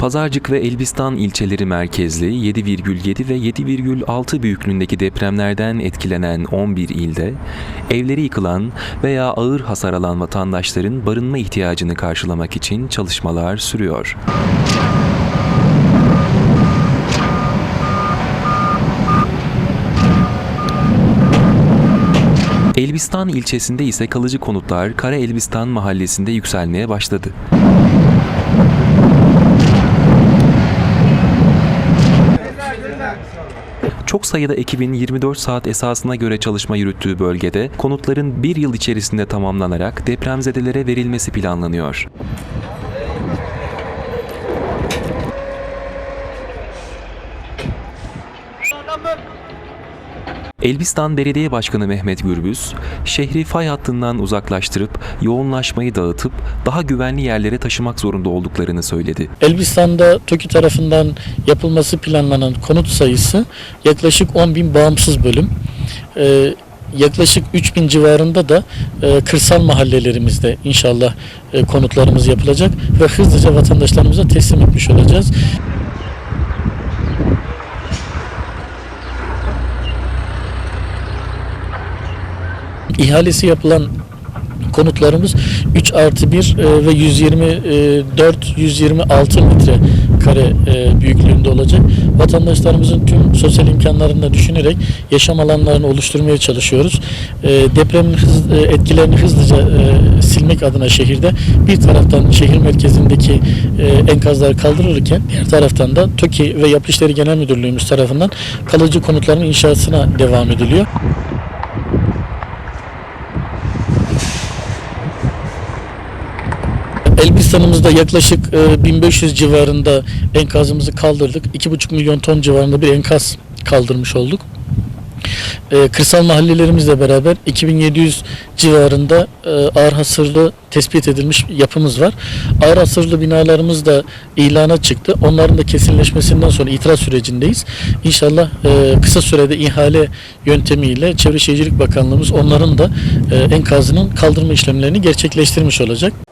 Pazarcık ve Elbistan ilçeleri merkezli 7,7 ve 7,6 büyüklüğündeki depremlerden etkilenen 11 ilde evleri yıkılan veya ağır hasar alan vatandaşların barınma ihtiyacını karşılamak için çalışmalar sürüyor. Elbistan ilçesinde ise kalıcı konutlar Kara Elbistan mahallesinde yükselmeye başladı. Çok sayıda ekibin 24 saat esasına göre çalışma yürüttüğü bölgede konutların bir yıl içerisinde tamamlanarak depremzedelere verilmesi planlanıyor. Elbistan Belediye Başkanı Mehmet Gürbüz, şehri fay hattından uzaklaştırıp yoğunlaşmayı dağıtıp daha güvenli yerlere taşımak zorunda olduklarını söyledi. Elbistan'da TOKİ tarafından yapılması planlanan konut sayısı yaklaşık 10 bin bağımsız bölüm. Ee, yaklaşık 3 bin civarında da e, kırsal mahallelerimizde inşallah e, konutlarımız yapılacak ve hızlıca vatandaşlarımıza teslim etmiş olacağız. İhalesi yapılan konutlarımız 3 artı 1 e, ve 124 126 metre kare e, büyüklüğünde olacak. Vatandaşlarımızın tüm sosyal imkanlarını da düşünerek yaşam alanlarını oluşturmaya çalışıyoruz. E, Depremin e, etkilerini hızlıca e, silmek adına şehirde bir taraftan şehir merkezindeki e, enkazlar kaldırılırken diğer taraftan da TOKİ ve Yapı İşleri Genel Müdürlüğümüz tarafından kalıcı konutların inşasına devam ediliyor. Elbistan'ımızda yaklaşık e, 1500 civarında enkazımızı kaldırdık. 2,5 milyon ton civarında bir enkaz kaldırmış olduk. E, kırsal mahallelerimizle beraber 2700 civarında e, ağır hasarlı tespit edilmiş yapımız var. Ağır hasarlı binalarımız da ilana çıktı. Onların da kesinleşmesinden sonra itiraz sürecindeyiz. İnşallah e, kısa sürede ihale yöntemiyle Çevre Şehircilik Bakanlığımız onların da e, enkazının kaldırma işlemlerini gerçekleştirmiş olacak.